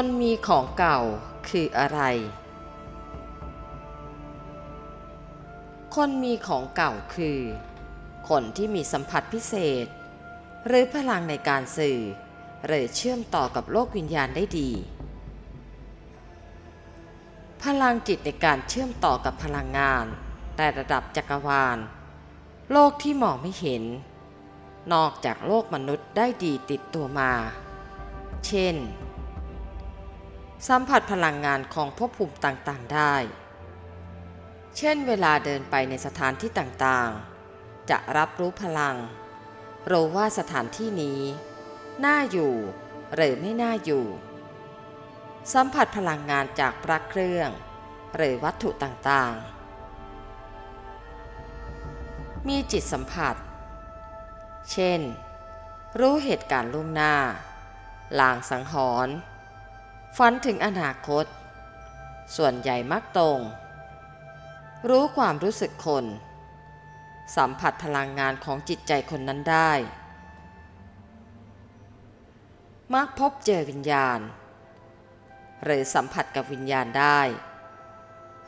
คนมีของเก่าคืออะไร คนมีของเก่าคือ คนที่มีสัมผัสพิเศษ หรือพลังในการสื่อ หรือเชื่อมต่อกับโลกวิญญาณได้ดี พลังจิตในการเชื่อมต่อกับพลังงาน แต่ระดับจักรวาล โลกที่มองไม่เห็น นอกจากโลกมนุษย์ได้ดีติดตัวมา เช่น สัมผัสพลังงานของภพภูมิต่างๆได้ เช่นเวลาเดินไปในสถานที่ต่างๆ จะรับรู้พลังรู้ว่าสถานที่นี้น่าอยู่หรือไม่น่าอยู่ สัมผัสพลังงานจากพระเครื่อง หรือวัตถุต่างๆ มีจิตสัมผัส เช่น รู้เหตุการณ์ล่วงหน้า ลางสังหรณ์ ฝันถึงอนาคต ส่วนใหญ่มักตรง รู้ความรู้สึกคน สัมผัสพลังงานของจิตใจคนนั้นได้ มักพบเจอวิญญาณ หรือสัมผัสกับวิญญาณได้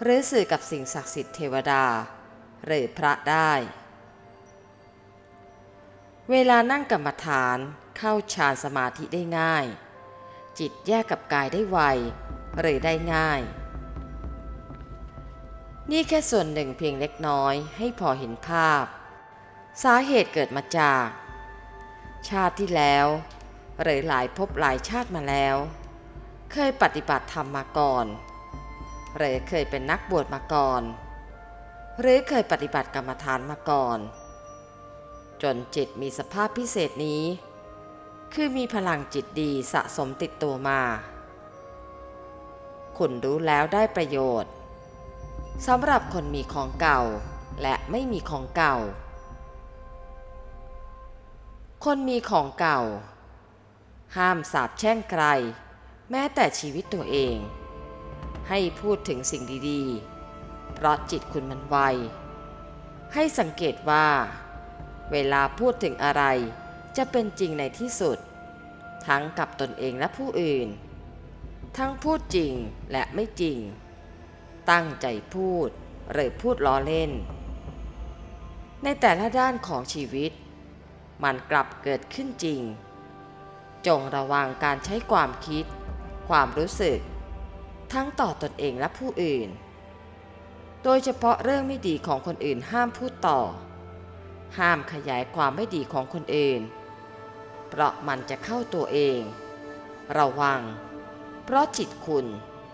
หรือสื่อกับสิ่งศักดิ์สิทธิ์เทวดา หรือพระได้ เวลานั่งกรรมฐานเข้าฌานสมาธิได้ง่าย จิตแยกกับกายได้ไว หรือได้ง่าย นี่แค่ส่วนหนึ่งเพียงเล็กน้อยให้พอเห็นภาพ สาเหตุเกิดมาจาก ชาติที่แล้ว หรือหลายภพหลายชาติมาแล้ว เคยปฏิบัติธรรมมาก่อน หรือเคยเป็นนักบวชมาก่อน หรือเคยปฏิบัติกรรมฐานมาก่อน จนจิตมีสภาพพิเศษนี้ คือมีพลังจิตดีสะสมติดตัวมา คุณรู้แล้วได้ประโยชน์สำหรับคนมีของเก่าและไม่มีของเก่า คนมีของเก่า ห้ามสาบแช่งใคร แม้แต่ชีวิตตัวเอง ให้พูดถึงสิ่งดีๆ เพราะจิตคุณมันไว ให้สังเกตว่า เวลาพูดถึงอะไร จะเป็นจริงในที่สุด ทั้งกับตนเองและผู้อื่น ทั้งพูดจริงและไม่จริง ตั้งใจพูดหรือพูดล้อเล่น ในแต่ละด้านของชีวิต มันกลับเกิดขึ้นจริง จงระวังการใช้ความคิด ความรู้สึก ทั้งต่อตนเองและผู้อื่น โดยเฉพาะเรื่องไม่ดีของคนอื่นห้ามพูดต่อห้ามขยายความไม่ดีของคนอื่น เพราะมันจะเข้าตัวเอง ระวัง เพราะจิตคุณ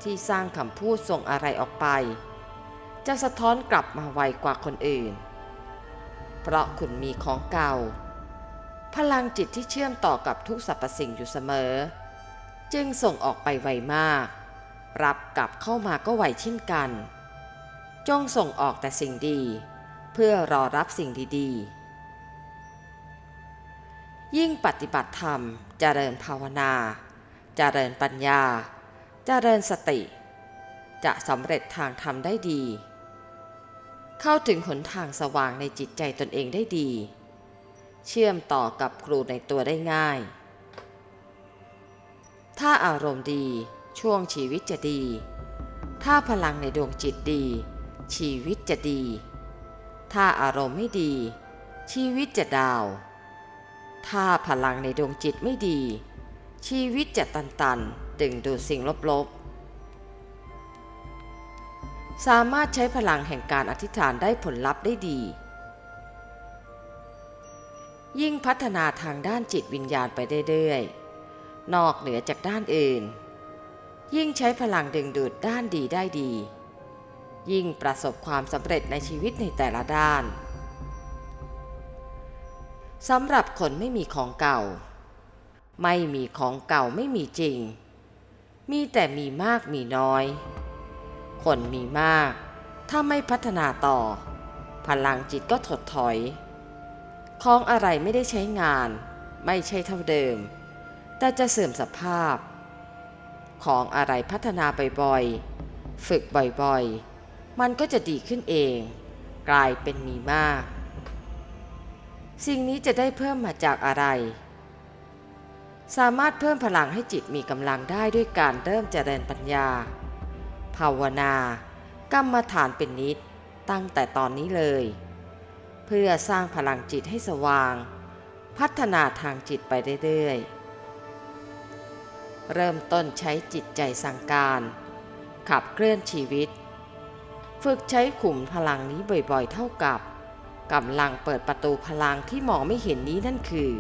ที่สร้างคำพูดส่งอะไรออกไป จะสะท้อนกลับมาไวกว่าคนอื่น เพราะคุณมีของเก่า พลังจิตที่เชื่อมต่อกับทุกสรรพสิ่งอยู่เสมอ จึงส่งออกไปไวมาก รับกลับเข้ามาก็ไวเช่นกัน จงส่งออกแต่สิ่งดี เพื่อรอรับสิ่งดีๆ ยิ่งปฏิบัติธรรมจเจริญภาวนาจเจริญปัญญาจเจริญสติ จะสำเร็จทางธรรมได้ดี เข้าถึงหนทางสว่างในจิตใจตนเองได้ดี เชื่อมต่อกับครูในตัวได้ง่าย ถ้าอารมณ์ดีช่วงชีวิตจะดี ถ้าพลังในดวงจิตดี ชีวิตจะดี ถ้าอารมณ์ไม่ดี ชีวิตจะดาว ถ้าพลังในดวงจิตไม่ดี ชีวิตจะตันตันดึงดูดสิ่งลบๆ สามารถใช้พลังแห่งการอธิษฐานได้ผลลัพธ์ได้ดี ยิ่งพัฒนาทางด้านจิตวิญญาณไปเรื่อยๆ นอกเหนือจากด้านอื่น ยิ่งใช้พลังดึงดูดด้านดีได้ดี ยิ่งประสบความสำเร็จในชีวิตในแต่ละด้าน สำหรับคนไม่มีของเก่า ไม่มีของเก่าไม่มีจริง มีแต่มีมากมีน้อย คนมีมาก ถ้าไม่พัฒนาต่อ พลังจิตก็ถดถอย ของอะไรไม่ได้ใช้งาน ไม่ใช่เท่าเดิม แต่จะเสื่อมสภาพ ของอะไรพัฒนาบ่อยๆ ฝึกบ่อยๆ มันก็จะดีขึ้นเอง กลายเป็นมีมาก สิ่งนี้จะได้เพิ่มมาจากอะไร สามารถเพิ่มพลังให้จิตมีกำลังได้ด้วยการเริ่มเจริญปัญญา ภาวนา กรรมฐานเป็นนิดตั้งแต่ตอนนี้เลย เพื่อสร้างพลังจิตให้สว่าง พัฒนาทางจิตไปเรื่อยๆ เริ่มต้นใช้จิตใจสั่งการ ขับเคลื่อนชีวิต ฝึกใช้ขุมพลังนี้บ่อยๆ เท่ากับ กำลังเปิดประตูพลังที่มองไม่เห็นนี้นั่นคือ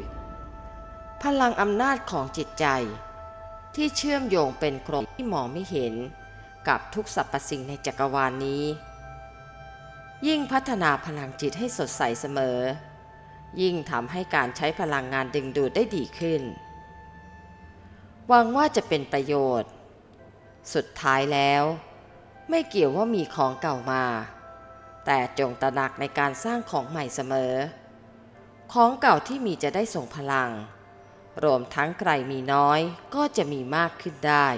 พลังอำนาจของจิตใจ ที่เชื่อมโยงเป็นโครงที่มองไม่เห็น กับทุกสรรพสิ่งในจักรวาลนนี้ ยิ่งพัฒนาพลังจิตให้สดใสเสมอ ยิ่งทำให้การใช้พลังงานดึงดูดได้ดีขึ้นหวังว่าจะเป็นประโยชน์ สุดท้ายแล้ว ไม่เกี่ยวว่ามีของเก่ามา แต่จงตระหนักในการสร้างของใหม่เสมอ ของเก่าที่มีจะได้ส่งพลัง รวมทั้งใครมีน้อยก็จะมีมากขึ้นได้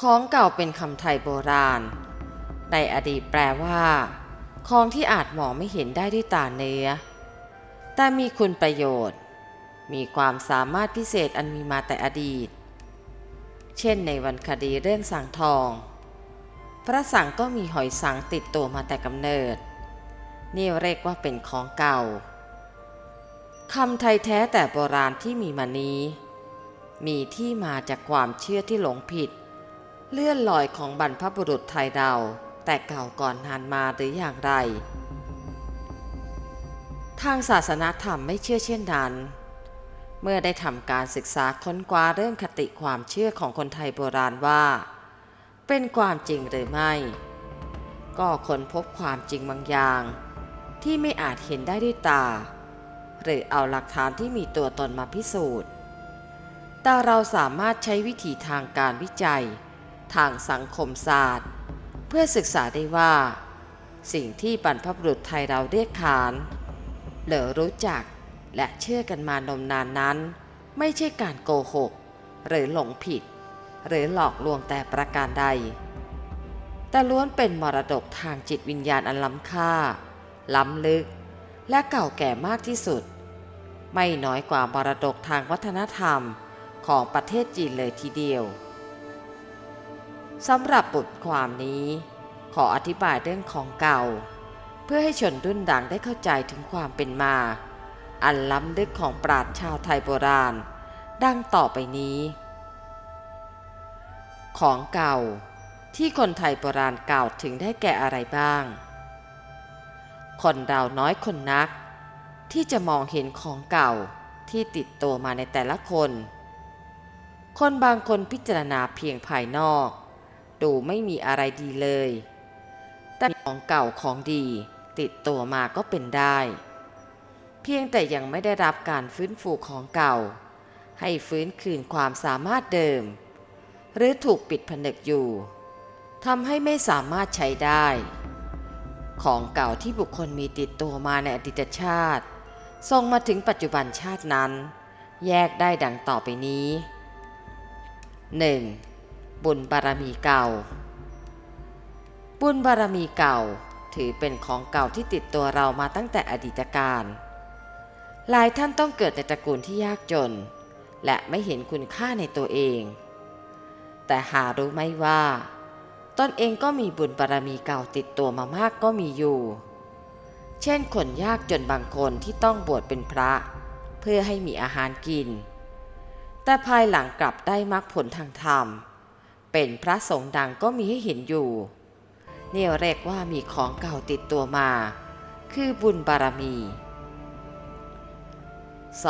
ของเก่าเป็นคำไทยโบราณ ในอดีตแปลว่า ของที่อาจมองไม่เห็นได้ด้วยตาเนื้อ แต่มีคุณประโยชน์ มีความสามารถพิเศษอันมีมาแต่อดีต เช่นในวันคดีเรื่องสังทอง พระสังก็มีหอยสังติดตัวมาแต่กำเนิด นี่เรียกว่าเป็นของเก่าคำไทยแท้แต่โบราณที่มีมานี้ มีที่มาจากความเชื่อที่หลงผิด เลื่อนลอยของบรรพบุรุษไทยเราแต่เก่าก่อนนานมาหรืออย่างไร ทางศาสนาธรรมไม่เชื่อเช่นนั้น เมื่อได้ทำการศึกษาค้นคว้าเรื่องคติความเชื่อของคนไทยโบราณว่า เป็นความจริงหรือไม่ ก็ค้นพบความจริงบางอย่าง ที่ไม่อาจเห็นได้ด้วยตา หรือเอาหลักฐานที่มีตัวตนมาพิสูจน์ แต่เราสามารถใช้วิธีทางการวิจัย ทางสังคมศาสตร์ เพื่อศึกษาได้ว่า สิ่งที่บรรพบุรุษไทยเราเรียกขานหรือรู้จักและเชื่อกันมานมนานนั้น ไม่ใช่การโกหก หรือหลงผิด หรือหลอกลวงแต่ประการใด แต่ล้วนเป็นมรดกทางจิตวิญญาณอันล้ำค่า ล้ำลึก และเก่าแก่มากที่สุด ไม่น้อยกว่ามรดกทางวัฒนธรรมของประเทศจีนเลยทีเดียวสำหรับบทความนี้ ขออธิบายเรื่องของเก่า เพื่อให้ชนรุ่นดังได้เข้าใจถึงความเป็นมา อันล้ำลึกของปราชญ์ชาวไทยโบราณ ดังต่อไปนี้ ของเก่า ที่คนไทยโบราณกล่าวถึงได้แก่อะไรบ้าง คนเราน้อยคนนัก ที่จะมองเห็นของเก่าที่ติดตัวมาในแต่ละคน คนบางคนพิจารณาเพียงภายนอก ดูไม่มีอะไรดีเลย แต่ของเก่าของดีติดตัวมาก็เป็นได้ เพียงแต่ยังไม่ได้รับการฟื้นฟูของเก่า ให้ฟื้นคืนความสามารถเดิม หรือถูกปิดผนึกอยู่ทำให้ไม่สามารถใช้ได้ ของเก่าที่บุคคลมีติดตัวมาในอดีตชาติส่งมาถึงปัจจุบันชาตินั้น แยกได้ดังต่อไปนี้ 1. บุญบารมีเก่า บุญบารมีเก่าถือเป็นของเก่าที่ติดตัวเรามาตั้งแต่อดีตการ หลายท่านต้องเกิดในตระกูลที่ยากจน และไม่เห็นคุณค่าในตัวเอง แต่หารู้ไหมว่า ตนเองก็มีบุญบารมีเก่าติดตัวมามากก็มีอยู่ เช่นคนยากจนบางคนที่ต้องบวชเป็นพระ เพื่อให้มีอาหารกิน แต่ภายหลังกลับได้มรรคผลทางธรรม เป็นพระสงฆ์ดังก็มีให้เห็นอยู่เนี่ยเรียกว่ามีของเก่าติดตัวมา คือบุญบารมี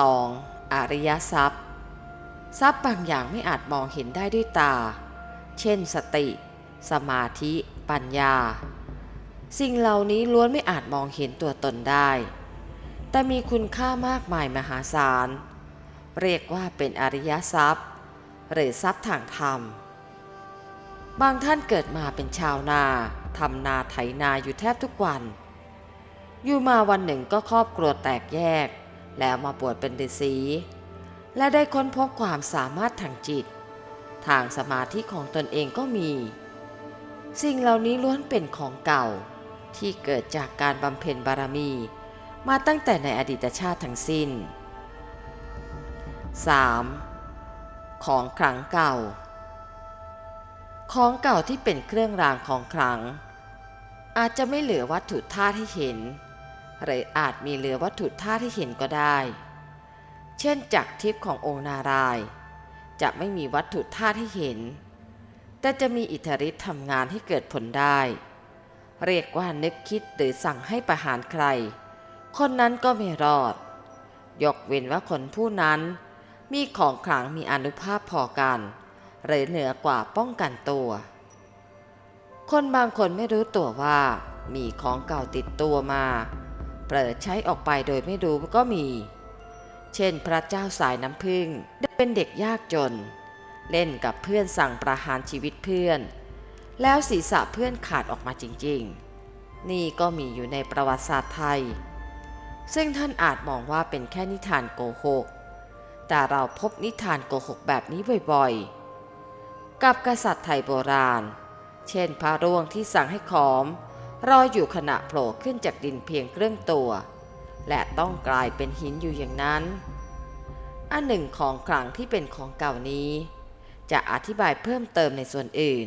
2. อริยทรัพย์ ทรัพย์บางอย่างไม่อาจมองเห็นได้ด้วยตา เช่นสติ สมาธิ ปัญญา สิ่งเหล่านี้ล้วนไม่อาจมองเห็นตัวตนได้ แต่มีคุณค่ามากมายมหาศาล เรียกว่าเป็นอริยทรัพย์ หรือทรัพย์ทางธรรม บางท่านเกิดมาเป็นชาวนาทำนาไถนาอยู่แทบทุกวัน อยู่มาวันหนึ่งก็ครอบครัวแตกแยก แล้วมาบวชเป็นฤาษี และได้ค้นพบความสามารถทางจิต ทางสมาธิของตนเองก็มี สิ่งเหล่านี้ล้วนเป็นของเก่า ที่เกิดจากการบำเพ็ญบารมี มาตั้งแต่ในอดีตชาติทั้งสิ้น 3. ของขลังเก่า ของเก่าที่เป็นเครื่องรางของขลัง อาจจะไม่เหลือวัตถุธาตุให้เห็น หรืออาจมีเหลือวัตถุธาตุให้เห็นก็ได้ เช่นจักรทิพย์ขององค์นาราย จะไม่มีวัตถุธาตุให้เห็น แต่จะมีอิทธิฤทธิ์ทำงานให้เกิดผลได้ เรียกว่านึกคิดหรือสั่งให้ประหารใคร คนนั้นก็ไม่รอด ยกเว้นว่าคนผู้นั้นมีของขลังมีอนุภาพพอกัน หรือเหนือกว่าป้องกันตัว คนบางคนไม่รู้ตัวว่า มีของเก่าติดตัวมา เปลิดใช้ออกไปโดยไม่รู้ก็มี เช่น พระเจ้าสายน้ำพึ่งได้เป็นเด็กยากจน เล่นกับเพื่อนสั่งประหารชีวิตเพื่อน แล้วศีรษะเพื่อนขาดออกมาจริงๆ นี่ก็มีอยู่ในประวัติศาสตร์ไทย ซึ่งท่านอาจมองว่าเป็นแค่นิทานโกหก แต่เราพบนิทานโกหกแบบนี้บ่อยๆ กับกษัตริย์ไทยโบราณ เช่นพระร่วงที่สั่งให้ขอมรออยู่ขณะโผล่ขึ้นจากดินเพียงเครื่องตัว และต้องกลายเป็นหินอยู่อย่างนั้น อันหนึ่งของขลังที่เป็นของเก่านี้ จะอธิบายเพิ่มเติมในส่วนอื่น